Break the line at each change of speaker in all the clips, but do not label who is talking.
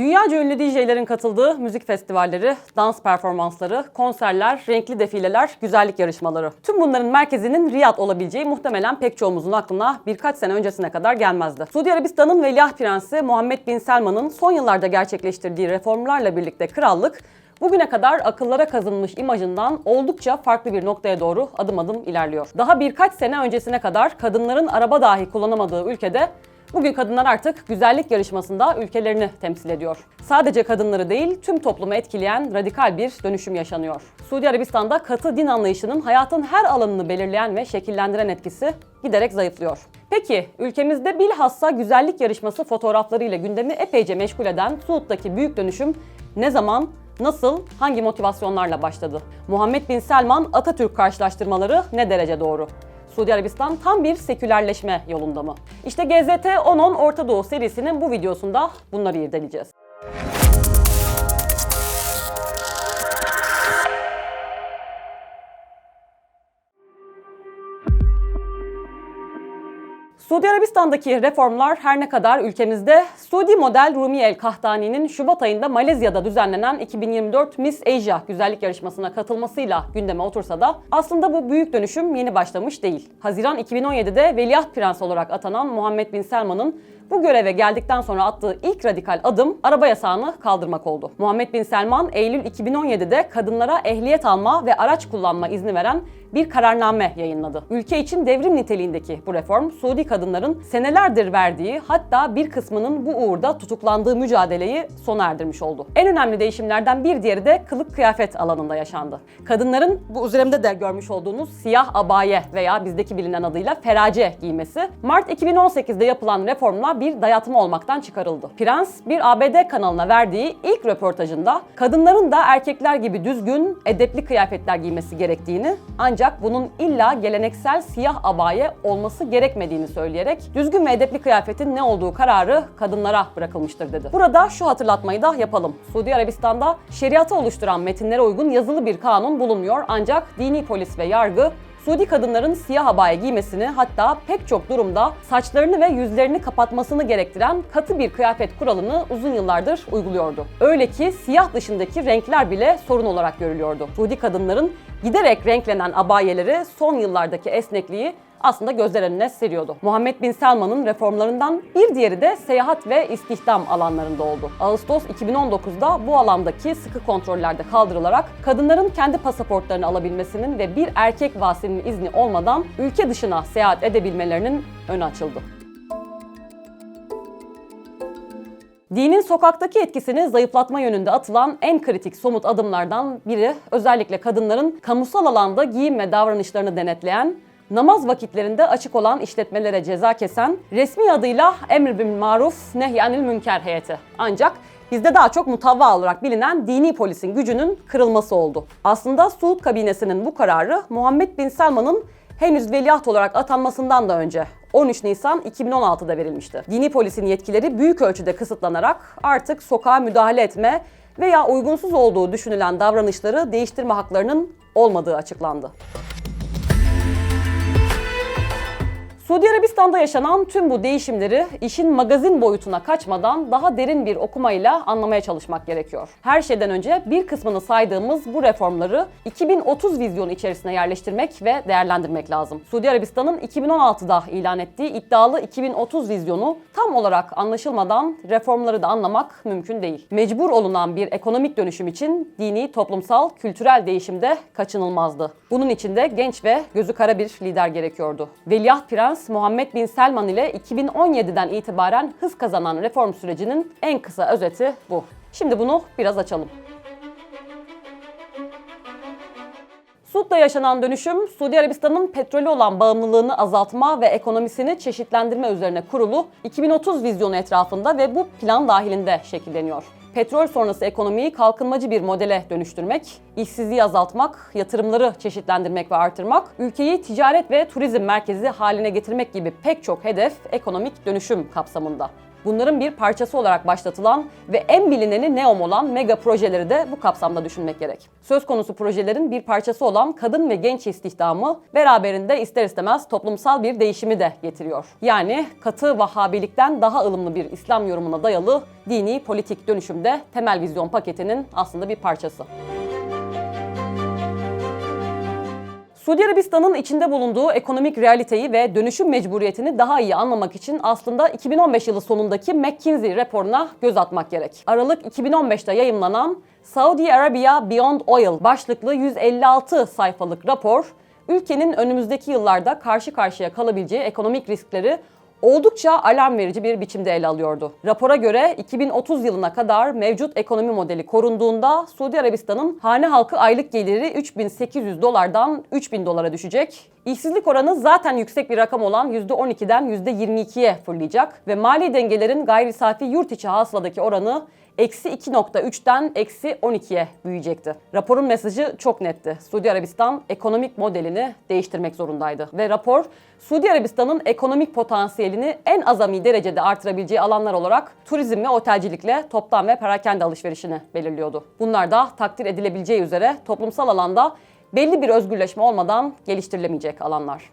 Dünyaca ünlü DJ'lerin katıldığı müzik festivalleri, dans performansları, konserler, renkli defileler, güzellik yarışmaları. Tüm bunların merkezinin Riyad olabileceği muhtemelen pek çoğumuzun aklına birkaç sene öncesine kadar gelmezdi. Suudi Arabistan'ın Veliaht Prensi Muhammed Bin Selman'ın son yıllarda gerçekleştirdiği reformlarla birlikte krallık Bugüne kadar akıllara kazınmış imajından oldukça farklı bir noktaya doğru adım adım ilerliyor. Daha birkaç sene öncesine kadar kadınların araba dahi kullanamadığı ülkede Bugün kadınlar artık güzellik yarışmasında ülkelerini temsil ediyor. Sadece kadınları değil, tüm toplumu etkileyen radikal bir dönüşüm yaşanıyor. Suudi Arabistan'da katı din anlayışının hayatın her alanını belirleyen ve şekillendiren etkisi giderek zayıflıyor. Peki, ülkemizde bilhassa güzellik yarışması fotoğraflarıyla gündemi epeyce meşgul eden Suud'daki büyük dönüşüm ne zaman, nasıl, hangi motivasyonlarla başladı? Muhammed Bin Selman Atatürk karşılaştırmaları ne derece doğru? Suudi Arabistan tam bir sekülerleşme yolunda mı? İşte GZT 10-10 Orta Doğu serisinin bu videosunda bunları irdeleyeceğiz. Suudi Arabistan'daki reformlar her ne kadar ülkemizde Suudi model Rumi El Kahtani'nin Şubat ayında Malezya'da düzenlenen 2024 Miss Asia güzellik yarışmasına katılmasıyla gündeme otursa da aslında bu büyük dönüşüm yeni başlamış değil. Haziran 2017'de Veliaht Prens olarak atanan Muhammed Bin Selman'ın bu göreve geldikten sonra attığı ilk radikal adım araba yasağını kaldırmak oldu. Muhammed Bin Selman Eylül 2017'de kadınlara ehliyet alma ve araç kullanma izni veren bir kararname yayınladı. Ülke için devrim niteliğindeki bu reform Suudi kadınların senelerdir verdiği hatta bir kısmının bu uğurda tutuklandığı mücadeleyi sona erdirmiş oldu. En önemli değişimlerden bir diğeri de kılık kıyafet alanında yaşandı. Kadınların bu üzerimde de görmüş olduğunuz siyah abaye veya bizdeki bilinen adıyla ferace giymesi Mart 2018'de yapılan reformla bir dayatma olmaktan çıkarıldı. Prens bir ABD kanalına verdiği ilk röportajında kadınların da erkekler gibi düzgün, edepli kıyafetler giymesi gerektiğini ancak bunun illa geleneksel siyah abaye olması gerekmediğini söyleyerek düzgün ve edepli kıyafetin ne olduğu kararı kadınlara bırakılmıştır dedi. Burada şu hatırlatmayı da yapalım. Suudi Arabistan'da şeriatı oluşturan metinlere uygun yazılı bir kanun bulunmuyor ancak dini polis ve yargı Suudi kadınların siyah abaya giymesini hatta pek çok durumda saçlarını ve yüzlerini kapatmasını gerektiren katı bir kıyafet kuralını uzun yıllardır uyguluyordu. Öyle ki siyah dışındaki renkler bile sorun olarak görülüyordu. Suudi kadınların giderek renklenen abayeleri son yıllardaki esnekliği aslında gözler önüne seriyordu. Muhammed Bin Selman'ın reformlarından bir diğeri de seyahat ve istihdam alanlarında oldu. Ağustos 2019'da bu alandaki sıkı kontrollerde kaldırılarak kadınların kendi pasaportlarını alabilmesinin ve bir erkek vasinin izni olmadan ülke dışına seyahat edebilmelerinin önü açıldı. Dinin sokaktaki etkisini zayıflatma yönünde atılan en kritik somut adımlardan biri özellikle kadınların kamusal alanda giyim ve davranışlarını denetleyen namaz vakitlerinde açık olan işletmelere ceza kesen resmi adıyla Emr bin Maruf Nehyanil Münker heyeti. Ancak bizde daha çok mutavva olarak bilinen dini polisin gücünün kırılması oldu. Aslında Suud kabinesinin bu kararı Muhammed Bin Selman'ın henüz veliaht olarak atanmasından da önce 13 Nisan 2016'da verilmişti. Dini polisin yetkileri büyük ölçüde kısıtlanarak artık sokağa müdahale etme veya uygunsuz olduğu düşünülen davranışları değiştirme haklarının olmadığı açıklandı. Suudi Arabistan'da yaşanan tüm bu değişimleri işin magazin boyutuna kaçmadan daha derin bir okumayla anlamaya çalışmak gerekiyor. Her şeyden önce bir kısmını saydığımız bu reformları 2030 vizyonu içerisine yerleştirmek ve değerlendirmek lazım. Suudi Arabistan'ın 2016'da ilan ettiği iddialı 2030 vizyonu tam olarak anlaşılmadan reformları da anlamak mümkün değil. Mecbur olunan bir ekonomik dönüşüm için dini, toplumsal, kültürel değişim de kaçınılmazdı. Bunun için de genç ve gözü kara bir lider gerekiyordu. Veliaht Prens Muhammed Bin Selman ile 2017'den itibaren hız kazanan reform sürecinin en kısa özeti bu. Şimdi bunu biraz açalım. Suud'da yaşanan dönüşüm, Suudi Arabistan'ın petrolü olan bağımlılığını azaltma ve ekonomisini çeşitlendirme üzerine kurulu 2030 vizyonu etrafında ve bu plan dahilinde şekilleniyor. Petrol sonrası ekonomiyi kalkınmacı bir modele dönüştürmek, işsizliği azaltmak, yatırımları çeşitlendirmek ve artırmak, ülkeyi ticaret ve turizm merkezi haline getirmek gibi pek çok hedef ekonomik dönüşüm kapsamında. Bunların bir parçası olarak başlatılan ve en bilineni NEOM olan mega projeleri de bu kapsamda düşünmek gerek. Söz konusu projelerin bir parçası olan kadın ve genç istihdamı beraberinde ister istemez toplumsal bir değişimi de getiriyor. Yani katı Vahhabilikten daha ılımlı bir İslam yorumuna dayalı dini politik dönüşümde temel vizyon paketinin aslında bir parçası. Suudi Arabistan'ın içinde bulunduğu ekonomik realiteyi ve dönüşüm mecburiyetini daha iyi anlamak için aslında 2015 yılı sonundaki McKinsey raporuna göz atmak gerek. Aralık 2015'te yayımlanan Saudi Arabia Beyond Oil başlıklı 156 sayfalık rapor, ülkenin önümüzdeki yıllarda karşı karşıya kalabileceği ekonomik riskleri oldukça alarm verici bir biçimde ele alıyordu. Rapora göre 2030 yılına kadar mevcut ekonomi modeli korunduğunda Suudi Arabistan'ın hane halkı aylık geliri 3800 dolardan 3000 dolara düşecek. İşsizlik oranı zaten yüksek bir rakam olan %12'den %22'ye fırlayacak ve mali dengelerin gayri safi yurt içi hasıladaki oranı eksi 2.3'ten eksi 12'ye büyüyecekti. Raporun mesajı çok netti. Suudi Arabistan ekonomik modelini değiştirmek zorundaydı. Ve rapor Suudi Arabistan'ın ekonomik potansiyelini en azami derecede artırabileceği alanlar olarak turizm ve otelcilikle toptan ve perakende alışverişini belirliyordu. Bunlar da takdir edilebileceği üzere toplumsal alanda belli bir özgürleşme olmadan geliştirilemeyecek alanlar.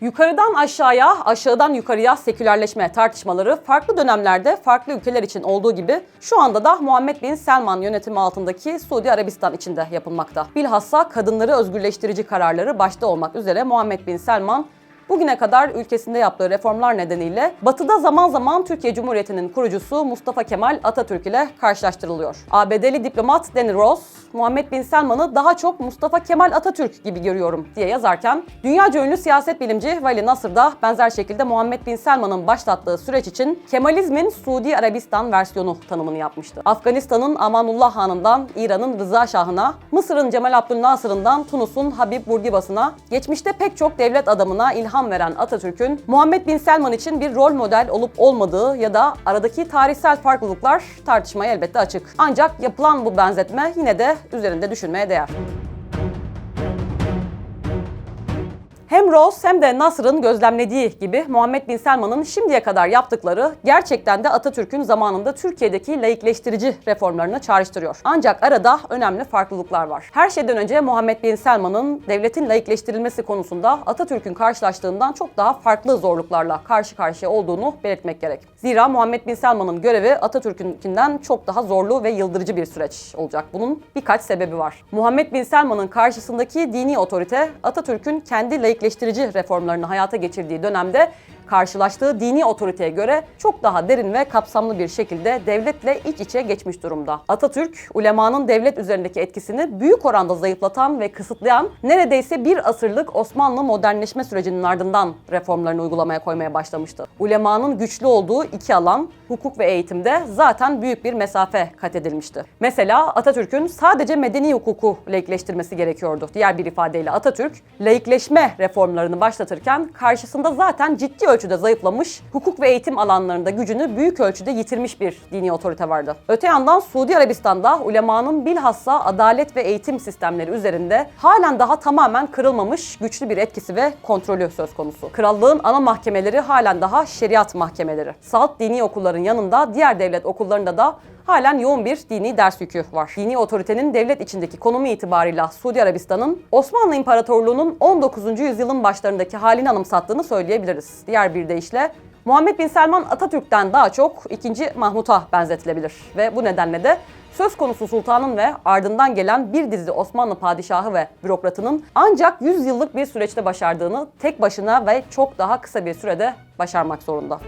Yukarıdan aşağıya, aşağıdan yukarıya sekülerleşme tartışmaları farklı dönemlerde farklı ülkeler için olduğu gibi şu anda da Muhammed Bin Selman yönetimi altındaki Suudi Arabistan içinde yapılmakta. Bilhassa kadınları özgürleştirici kararları başta olmak üzere Muhammed Bin Selman bugüne kadar ülkesinde yaptığı reformlar nedeniyle Batı'da zaman zaman Türkiye Cumhuriyeti'nin kurucusu Mustafa Kemal Atatürk ile karşılaştırılıyor. ABD'li diplomat Danny Ross, Muhammed Bin Selman'ı daha çok Mustafa Kemal Atatürk gibi görüyorum diye yazarken, dünyaca ünlü siyaset bilimci Vali Nasır da benzer şekilde Muhammed Bin Selman'ın başlattığı süreç için Kemalizmin Suudi Arabistan versiyonu tanımını yapmıştı. Afganistan'ın Amanullah Han'ından İran'ın Rıza Şah'ına, Mısır'ın Cemal Abdülnasır'ından Tunus'un Habib Bourguibas'ına, geçmişte pek çok devlet adamına ilham veren Atatürk'ün Muhammed Bin Selman için bir rol model olup olmadığı ya da aradaki tarihsel farklılıklar tartışmaya elbette açık. Ancak yapılan bu benzetme yine de üzerinde düşünmeye değer. Hem Ross hem de Nasr'ın gözlemlediği gibi Muhammed Bin Selman'ın şimdiye kadar yaptıkları gerçekten de Atatürk'ün zamanında Türkiye'deki laikleştirici reformlarını çağrıştırıyor. Ancak arada önemli farklılıklar var. Her şeyden önce Muhammed Bin Selman'ın devletin laikleştirilmesi konusunda Atatürk'ün karşılaştığından çok daha farklı zorluklarla karşı karşıya olduğunu belirtmek gerek. Zira Muhammed Bin Selman'ın görevi Atatürk'ünkinden çok daha zorlu ve yıldırıcı bir süreç olacak. Bunun birkaç sebebi var. Muhammed Bin Selman'ın karşısındaki dini otorite Atatürk'ün kendi laikleştirici reformlarını hayata geçirdiği dönemde karşılaştığı dini otoriteye göre çok daha derin ve kapsamlı bir şekilde devletle iç içe geçmiş durumda. Atatürk, ulemanın devlet üzerindeki etkisini büyük oranda zayıflatan ve kısıtlayan neredeyse bir asırlık Osmanlı modernleşme sürecinin ardından reformlarını uygulamaya koymaya başlamıştı. Ulemanın güçlü olduğu iki alan, hukuk ve eğitimde zaten büyük bir mesafe kat edilmişti. Mesela Atatürk'ün sadece medeni hukuku laikleştirmesi gerekiyordu. Diğer bir ifadeyle Atatürk, laikleşme reformlarını başlatırken karşısında zaten ciddi ölçüde zayıflamış, hukuk ve eğitim alanlarında gücünü büyük ölçüde yitirmiş bir dini otorite vardı. Öte yandan Suudi Arabistan'da ulemanın bilhassa adalet ve eğitim sistemleri üzerinde halen daha tamamen kırılmamış güçlü bir etkisi ve kontrolü söz konusu. Krallığın ana mahkemeleri halen daha şeriat mahkemeleri. Salt dini okulların yanında diğer devlet okullarında da halen yoğun bir dini ders yükü var. Dini otoritenin devlet içindeki konumu itibarıyla Suudi Arabistan'ın Osmanlı İmparatorluğu'nun 19. yüzyılın başlarındaki halini anımsattığını söyleyebiliriz. Diğer bir deyişle Muhammed Bin Selman Atatürk'ten daha çok 2. Mahmut'a benzetilebilir ve bu nedenle de söz konusu sultanın ve ardından gelen bir dizi Osmanlı padişahı ve bürokratının ancak 100 yıllık bir süreçte başardığını tek başına ve çok daha kısa bir sürede başarmak zorunda.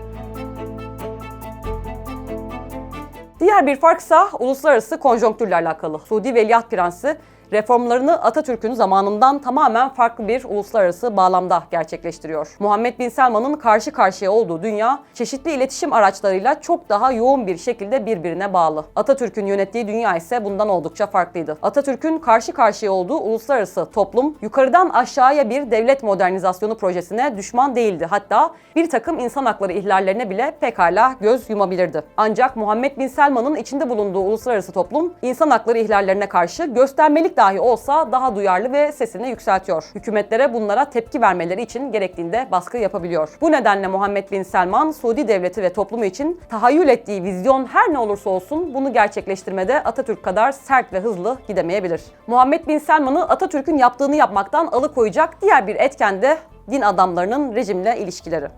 Diğer bir farksa uluslararası konjonktürle alakalı. Suudi Veliaht Prensi reformlarını Atatürk'ün zamanından tamamen farklı bir uluslararası bağlamda gerçekleştiriyor. Muhammed Bin Selman'ın karşı karşıya olduğu dünya çeşitli iletişim araçlarıyla çok daha yoğun bir şekilde birbirine bağlı. Atatürk'ün yönettiği dünya ise bundan oldukça farklıydı. Atatürk'ün karşı karşıya olduğu uluslararası toplum yukarıdan aşağıya bir devlet modernizasyonu projesine düşman değildi. Hatta bir takım insan hakları ihlallerine bile pekala göz yumabilirdi. Ancak Muhammed Bin Selman'ın içinde bulunduğu uluslararası toplum insan hakları ihlallerine karşı göstermelik dahi olsa daha duyarlı ve sesini yükseltiyor. Hükümetlere bunlara tepki vermeleri için gerektiğinde baskı yapabiliyor. Bu nedenle Muhammed Bin Selman, Suudi devleti ve toplumu için tahayyül ettiği vizyon her ne olursa olsun bunu gerçekleştirmede Atatürk kadar sert ve hızlı gidemeyebilir. Muhammed Bin Selman'ı Atatürk'ün yaptığını yapmaktan alıkoyacak diğer bir etken de din adamlarının rejimle ilişkileri.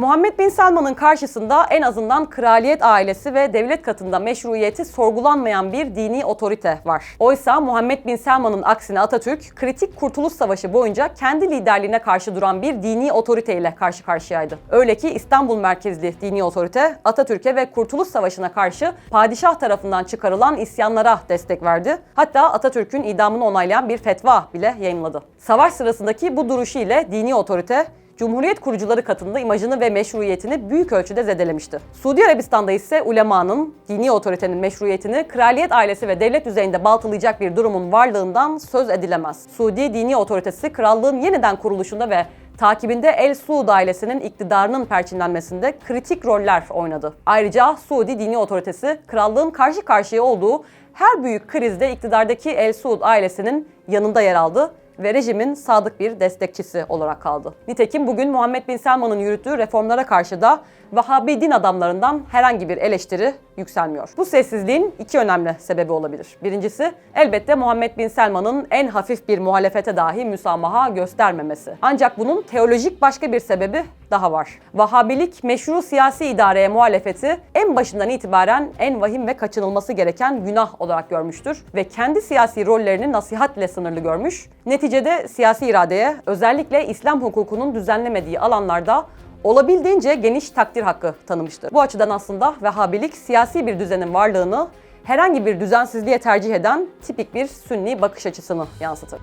Muhammed Bin Selman'ın karşısında en azından kraliyet ailesi ve devlet katında meşruiyeti sorgulanmayan bir dini otorite var. Oysa Muhammed Bin Selman'ın aksine Atatürk, kritik Kurtuluş Savaşı boyunca kendi liderliğine karşı duran bir dini otoriteyle karşı karşıyaydı. Öyle ki İstanbul merkezli dini otorite Atatürk'e ve Kurtuluş Savaşı'na karşı padişah tarafından çıkarılan isyanlara destek verdi. Hatta Atatürk'ün idamını onaylayan bir fetva bile yayınladı. Savaş sırasındaki bu duruşu ile dini otorite Cumhuriyet kurucuları katında imajını ve meşruiyetini büyük ölçüde zedelemişti. Suudi Arabistan'da ise ulemanın, dini otoritenin meşruiyetini kraliyet ailesi ve devlet düzeyinde baltalayacak bir durumun varlığından söz edilemez. Suudi dini otoritesi krallığın yeniden kuruluşunda ve takibinde El Suud ailesinin iktidarının perçinlenmesinde kritik roller oynadı. Ayrıca Suudi dini otoritesi krallığın karşı karşıya olduğu her büyük krizde iktidardaki El Suud ailesinin yanında yer aldı ve rejimin sadık bir destekçisi olarak kaldı. Nitekim bugün Muhammed Bin Selman'ın yürüttüğü reformlara karşı da Vahhabi din adamlarından herhangi bir eleştiri yükselmiyor. Bu sessizliğin iki önemli sebebi olabilir. Birincisi elbette Muhammed Bin Selman'ın en hafif bir muhalefete dahi müsamaha göstermemesi. Ancak bunun teolojik başka bir sebebi daha var. Vahhabilik meşru siyasi idareye muhalefeti en başından itibaren en vahim ve kaçınılması gereken günah olarak görmüştür ve kendi siyasi rollerini nasihatle sınırlı görmüş. Neticede siyasi iradeye özellikle İslam hukukunun düzenlemediği alanlarda olabildiğince geniş takdir hakkı tanımıştır. Bu açıdan aslında Vehhabilik siyasi bir düzenin varlığını herhangi bir düzensizliğe tercih eden tipik bir sünni bakış açısını yansıtır.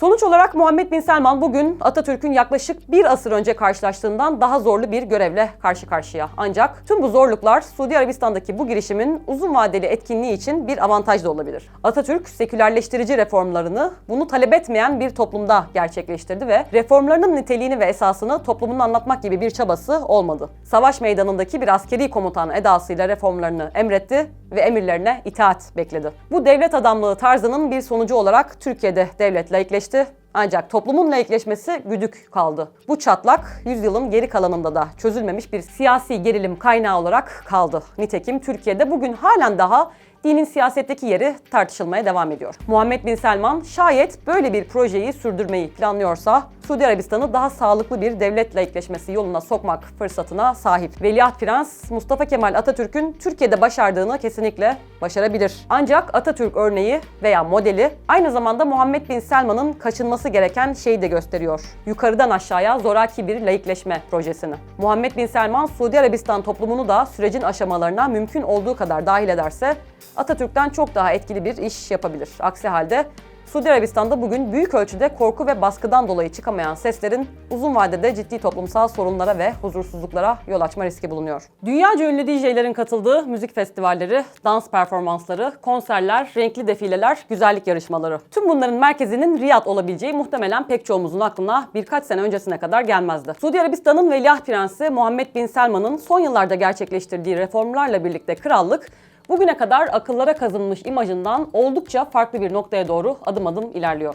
Sonuç olarak Muhammed Bin Selman bugün Atatürk'ün yaklaşık bir asır önce karşılaştığından daha zorlu bir görevle karşı karşıya. Ancak tüm bu zorluklar Suudi Arabistan'daki bu girişimin uzun vadeli etkinliği için bir avantaj da olabilir. Atatürk sekülerleştirici reformlarını bunu talep etmeyen bir toplumda gerçekleştirdi ve reformlarının niteliğini ve esasını toplumuna anlatmak gibi bir çabası olmadı. Savaş meydanındaki bir askeri komutan edasıyla reformlarını emretti ve emirlerine itaat bekledi. Bu devlet adamlığı tarzının bir sonucu olarak Türkiye'de devlet laikleşti ancak toplumun laikleşmesi güdük kaldı. Bu çatlak yüzyılın geri kalanında da çözülmemiş bir siyasi gerilim kaynağı olarak kaldı. Nitekim Türkiye'de bugün halen daha dinin siyasetteki yeri tartışılmaya devam ediyor. Muhammed Bin Selman şayet böyle bir projeyi sürdürmeyi planlıyorsa Suudi Arabistan'ı daha sağlıklı bir devlet laikleşmesi yoluna sokmak fırsatına sahip. Veliaht Prens Mustafa Kemal Atatürk'ün Türkiye'de başardığını kesinlikle başarabilir. Ancak Atatürk örneği veya modeli aynı zamanda Muhammed Bin Selman'ın kaçınması gereken şeyi de gösteriyor. Yukarıdan aşağıya zoraki bir laikleşme projesini. Muhammed Bin Selman Suudi Arabistan toplumunu da sürecin aşamalarına mümkün olduğu kadar dahil ederse Atatürk'ten çok daha etkili bir iş yapabilir. Aksi halde Suudi Arabistan'da bugün büyük ölçüde korku ve baskıdan dolayı çıkamayan seslerin uzun vadede ciddi toplumsal sorunlara ve huzursuzluklara yol açma riski bulunuyor. Dünyaca ünlü DJ'lerin katıldığı müzik festivalleri, dans performansları, konserler, renkli defileler, güzellik yarışmaları. Tüm bunların merkezinin Riyad olabileceği muhtemelen pek çoğumuzun aklına birkaç sene öncesine kadar gelmezdi. Suudi Arabistan'ın veliaht prensi Muhammed Bin Selman'ın son yıllarda gerçekleştirdiği reformlarla birlikte krallık bugüne kadar akıllara kazınmış imajından oldukça farklı bir noktaya doğru adım adım ilerliyor.